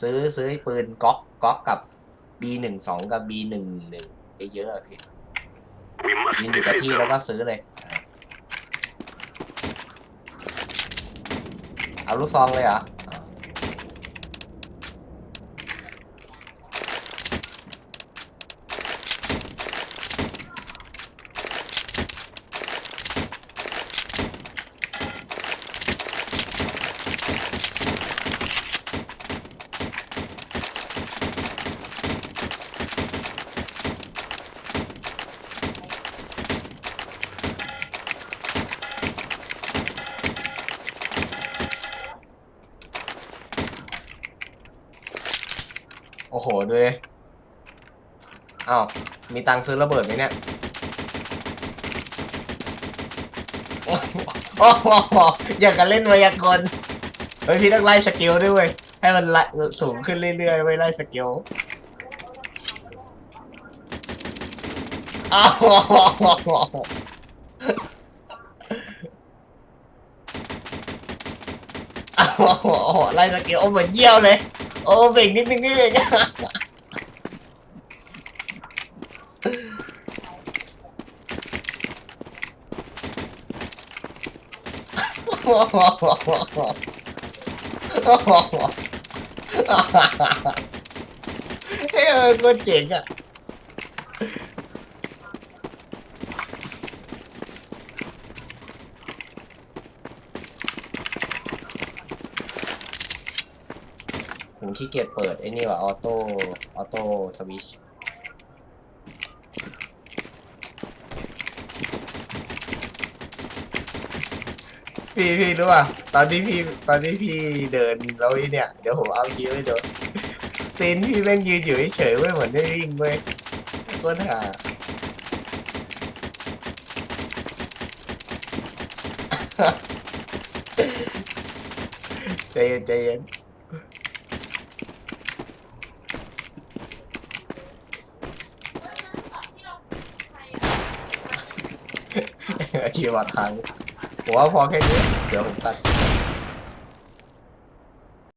ซื้อซื้อปืนก๊อกก๊อกกับ B หนึ่งสองกับ B หนึ่งหนึ่งเยอะๆอะพี่ยืนอยู่กับที่แล้วก็ซื้อเลย เอาลูกซองเลยเหรอ โอ้โหดูดิอ้าวมีตังค์ซื้อระเบิดไหมเนี่ยโอ้โหอยากจะเล่นมายากลเฮ้ยพี่ต้องไล่สกิลด้วย ให้มันไล่สูงขึ้นเรื่อยๆไว้ไล่สกิลอ้าวอ้าวไล่สกิลโอ้เหมือนเยี่ยวเลย โอ้เบ่งนิดนึงนี่เองเฮ้ยโคนเจ๋งอะ ผมขี้เกียจเปิดไอ้นี่ว่ะออโต้ออโต้สวิชพี่พี่รู้ป่ะตอนที่พี่ตอนที่พี่เดินแล้วไอ้เนี่ย เดี๋ยวผมเอาคิวให้ดูตีนพี่แม่งยืนอยู่เฉยๆเว้ยเหมือนไม่วิ่งเว้ยโคตรห่าใจเย็นใจเย็น คีย์บอร์ดทางผมว่าพอแค่นี้เดี๋ยวผมตัด